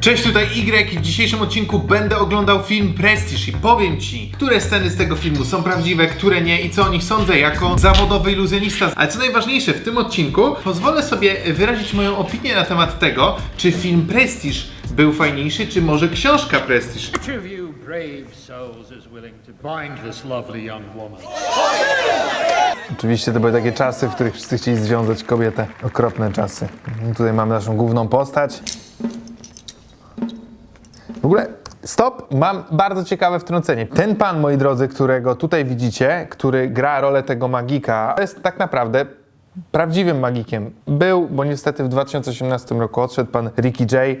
Cześć, tutaj Y i w dzisiejszym odcinku będę oglądał film Prestige i powiem Ci, które sceny z tego filmu są prawdziwe, które nie i co o nich sądzę jako zawodowy iluzjonista. Ale co najważniejsze, w tym odcinku pozwolę sobie wyrazić moją opinię na temat tego, czy film Prestige był fajniejszy, czy może książka Prestige. Which of you brave souls is willing to bind this lovely young woman? Oczywiście to były takie czasy, w których wszyscy chcieli związać kobietę. Okropne czasy. Tutaj mamy naszą główną postać. W ogóle, stop, mam bardzo ciekawe wtrącenie. Ten pan, moi drodzy, którego tutaj widzicie, który gra rolę tego magika, jest tak naprawdę prawdziwym magikiem. Był, bo niestety w 2018 roku odszedł pan Ricky J.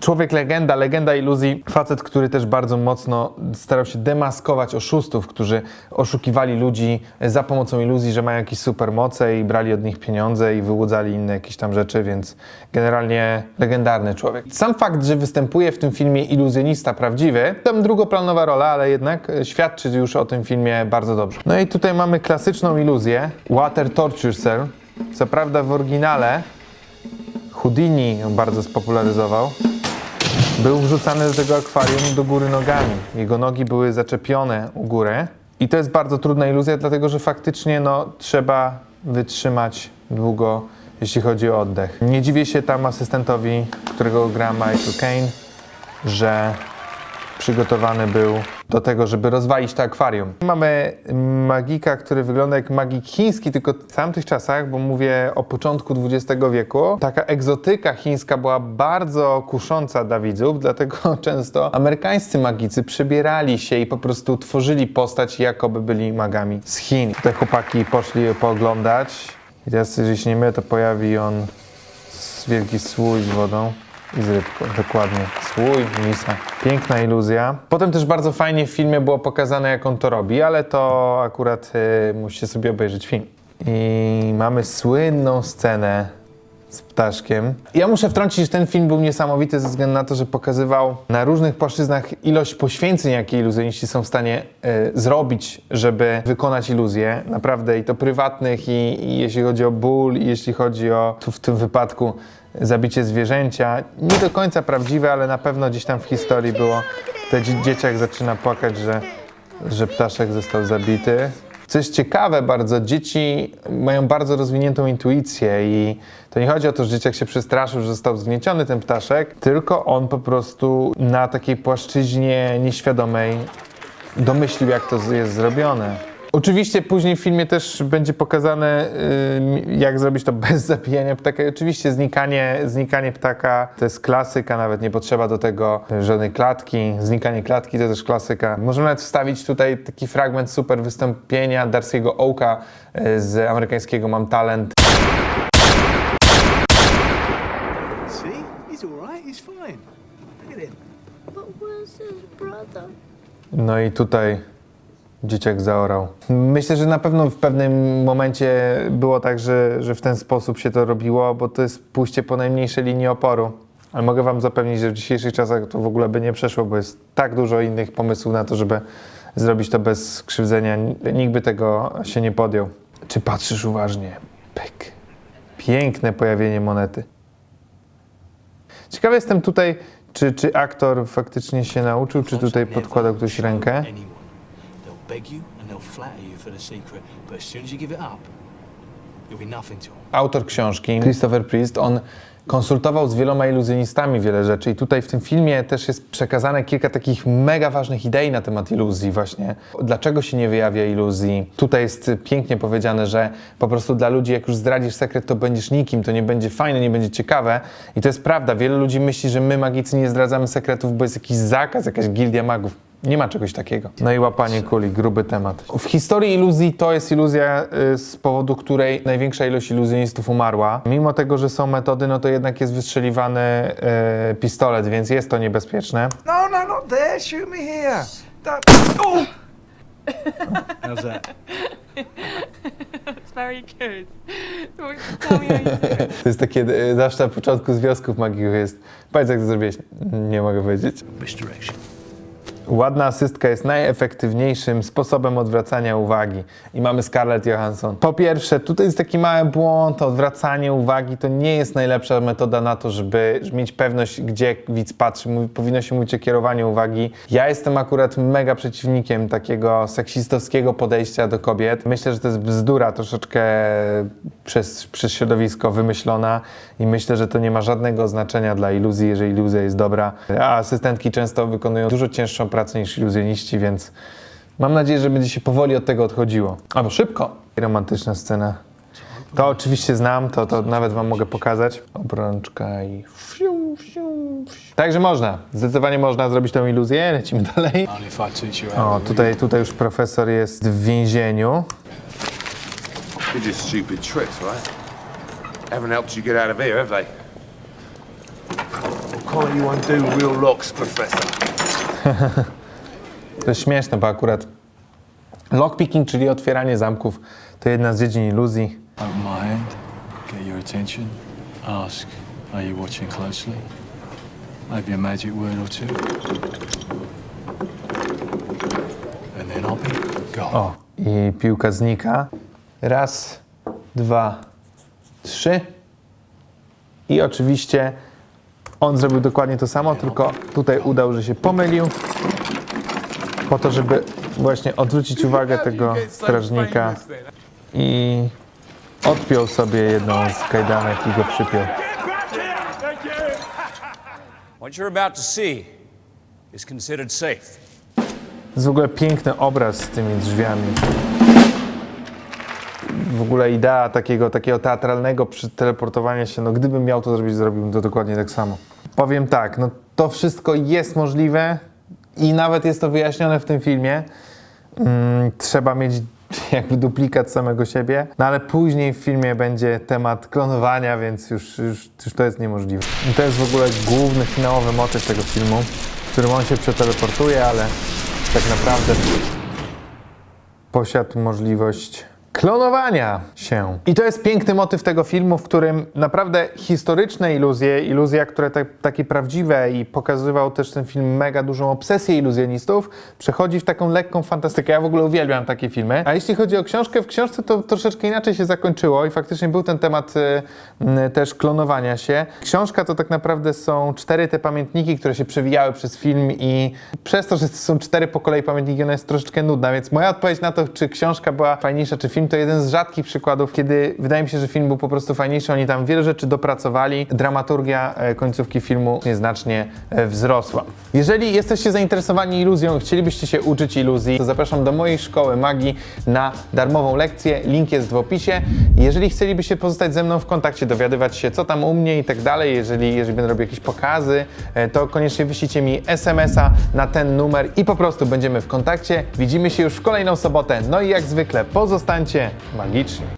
Człowiek legenda, legenda iluzji, facet, który też bardzo mocno starał się demaskować oszustów, którzy oszukiwali ludzi za pomocą iluzji, że mają jakieś supermoce i brali od nich pieniądze i wyłudzali inne jakieś tam rzeczy, więc generalnie legendarny człowiek. Sam fakt, że występuje w tym filmie iluzjonista prawdziwy, tam drugoplanowa rola, ale jednak świadczy już o tym filmie bardzo dobrze. No i tutaj mamy klasyczną iluzję, Water Torture Cell. Co prawda w oryginale Houdini bardzo spopularyzował. Był wrzucany do tego akwarium do góry nogami. Jego nogi były zaczepione u góry. I to jest bardzo trudna iluzja, dlatego że faktycznie no, trzeba wytrzymać długo, jeśli chodzi o oddech. Nie dziwię się tam asystentowi, którego gra Michael Caine, że przygotowany był do tego, żeby rozwalić to akwarium. Mamy magika, który wygląda jak magik chiński, tylko w tamtych czasach, bo mówię o początku XX wieku, taka egzotyka chińska była bardzo kusząca dla widzów, dlatego często amerykańscy magicy przebierali się i po prostu tworzyli postać, jakoby byli magami z Chin. Te chłopaki poszli pooglądać i teraz, jeżeli się nie mylę, to pojawi on wielki słój z wodą. I z rybką, dokładnie. Słój, misa. Piękna iluzja. Potem też bardzo fajnie w filmie było pokazane, jak on to robi, ale to akurat y, musicie sobie obejrzeć film. I mamy słynną scenę z ptaszkiem. Ja muszę wtrącić, że ten film był niesamowity ze względu na to, że pokazywał na różnych płaszczyznach ilość poświęceń, jakie iluzjoniści są w stanie y, zrobić, żeby wykonać iluzję. Naprawdę i to prywatnych, i, i jeśli chodzi o ból, i jeśli chodzi o, tu w tym wypadku, zabicie zwierzęcia. Nie do końca prawdziwe, ale na pewno gdzieś tam w historii było. Te dzie- dzieciak zaczyna płakać, że, że ptaszek został zabity. Co jest ciekawe bardzo, dzieci mają bardzo rozwiniętą intuicję i to nie chodzi o to, że dzieciak się przestraszył, że został zgnieciony ten ptaszek, tylko on po prostu na takiej płaszczyźnie nieświadomej domyślił, jak to jest zrobione. Oczywiście później w filmie też będzie pokazane, y, jak zrobić to bez zabijania ptaka. I oczywiście znikanie, znikanie ptaka to jest klasyka, nawet nie potrzeba do tego żadnej klatki. Znikanie klatki to też klasyka. Możemy nawet wstawić tutaj taki fragment super wystąpienia Darcy'ego Oaka y, z amerykańskiego Mam Talent. See? He's all right. He's fine. Look at him. But where's his brother? No i tutaj dzieciak zaorał. Myślę, że na pewno w pewnym momencie było tak, że, że w ten sposób się to robiło, bo to jest pójście po najmniejszej linii oporu. Ale mogę wam zapewnić, że w dzisiejszych czasach to w ogóle by nie przeszło, bo jest tak dużo innych pomysłów na to, żeby zrobić to bez krzywdzenia. Nikt by tego się nie podjął. Czy patrzysz uważnie? Pyk. Piękne pojawienie monety. Ciekawy jestem tutaj, czy, czy aktor faktycznie się nauczył, czy tutaj podkładał ktoś rękę. Autor książki, Christopher Priest, on konsultował z wieloma iluzjonistami wiele rzeczy i tutaj w tym filmie też jest przekazane kilka takich mega ważnych idei na temat iluzji właśnie. Dlaczego się nie wyjawia iluzji? Tutaj jest pięknie powiedziane, że po prostu dla ludzi jak już zdradzisz sekret, to będziesz nikim, to nie będzie fajne, nie będzie ciekawe i to jest prawda. Wielu ludzi myśli, że my magicy nie zdradzamy sekretów, bo jest jakiś zakaz, jakaś gildia magów. Nie ma czegoś takiego. No i łapanie kuli, gruby temat. W historii iluzji to jest iluzja, y, z powodu której największa ilość iluzjonistów umarła. Mimo tego, że są metody, no to jednak jest wystrzeliwany y, pistolet, więc jest to niebezpieczne. No, no, not there. Shoot me here. Don't. Oh! How's that? It's very good. So Tell me how you do it. To jest takie, y, zawsze na początku związków magicznych jest, powiedz jak to zrobiłeś. Nie mogę powiedzieć. Misdirection. Ładna asystka jest najefektywniejszym sposobem odwracania uwagi. I mamy Scarlett Johansson. Po pierwsze, tutaj jest taki mały błąd, odwracanie uwagi to nie jest najlepsza metoda na to, żeby mieć pewność, gdzie widz patrzy. Mówi- Powinno się mówić o kierowaniu uwagi. Ja jestem akurat mega przeciwnikiem takiego seksistowskiego podejścia do kobiet. Myślę, że to jest bzdura troszeczkę przez, przez środowisko wymyślona i myślę, że to nie ma żadnego znaczenia dla iluzji, jeżeli iluzja jest dobra. A asystentki często wykonują dużo cięższą pracę niż iluzjoniści, więc mam nadzieję, że będzie się powoli od tego odchodziło. Albo szybko. Romantyczna scena. To oczywiście znam, to, to nawet wam mogę pokazać. Obrączka i fiu, fiu, fiu. Także można, zdecydowanie można zrobić tą iluzję. Lecimy dalej. O, tutaj, tutaj już profesor jest w więzieniu. They're just stupid tricks, right? Haven't helped you get out of here, have they? What can't you undo real locks, Professor? To jest śmieszne, bo akurat lockpicking, czyli otwieranie zamków, to jedna z dziedzin iluzji. Open my hand, get your attention, ask, are you watching closely? Maybe a magic word or two. And then I'll be gone. O, i piłka znika. Raz, dwa, trzy. I oczywiście on zrobił dokładnie to samo, tylko tutaj udał, że się pomylił. Po to, żeby właśnie odwrócić uwagę tego strażnika i odpiął sobie jedną z kajdanek i go przypiął. What you're about to see is considered safe. To jest w ogóle piękny obraz z tymi drzwiami. W ogóle idea takiego, takiego teatralnego teleportowania się, no gdybym miał to zrobić, zrobiłbym to dokładnie tak samo. Powiem tak, no to wszystko jest możliwe i nawet jest to wyjaśnione w tym filmie. Mm, trzeba mieć jakby duplikat samego siebie, no ale później w filmie będzie temat klonowania, więc już, już, już to jest niemożliwe. I to jest w ogóle główny, finałowy motyw tego filmu, w którym on się przeteleportuje, ale tak naprawdę posiadł możliwość klonowania się. I to jest piękny motyw tego filmu, w którym naprawdę historyczne iluzje, iluzja, które te, takie prawdziwe i pokazywał też ten film mega dużą obsesję iluzjonistów, przechodzi w taką lekką fantastykę. Ja w ogóle uwielbiam takie filmy. A jeśli chodzi o książkę, w książce to troszeczkę inaczej się zakończyło i faktycznie był ten temat y, y, też klonowania się. Książka to tak naprawdę są cztery te pamiętniki, które się przewijały przez film i przez to, że są cztery po kolei pamiętniki, ona jest troszeczkę nudna, więc moja odpowiedź na to, czy książka była fajniejsza, czy film, to jeden z rzadkich przykładów, kiedy wydaje mi się, że film był po prostu fajniejszy. Oni tam wiele rzeczy dopracowali. Dramaturgia e, końcówki filmu nieznacznie e, wzrosła. Jeżeli jesteście zainteresowani iluzją i chcielibyście się uczyć iluzji, to zapraszam do mojej szkoły magii na darmową lekcję. Link jest w opisie. Jeżeli chcielibyście pozostać ze mną w kontakcie, dowiadywać się, co tam u mnie i tak dalej, jeżeli, jeżeli będę robił jakieś pokazy, e, to koniecznie wyślijcie mi SMS-a na ten numer i po prostu będziemy w kontakcie. Widzimy się już w kolejną sobotę. No i jak zwykle pozostańcie magiczni.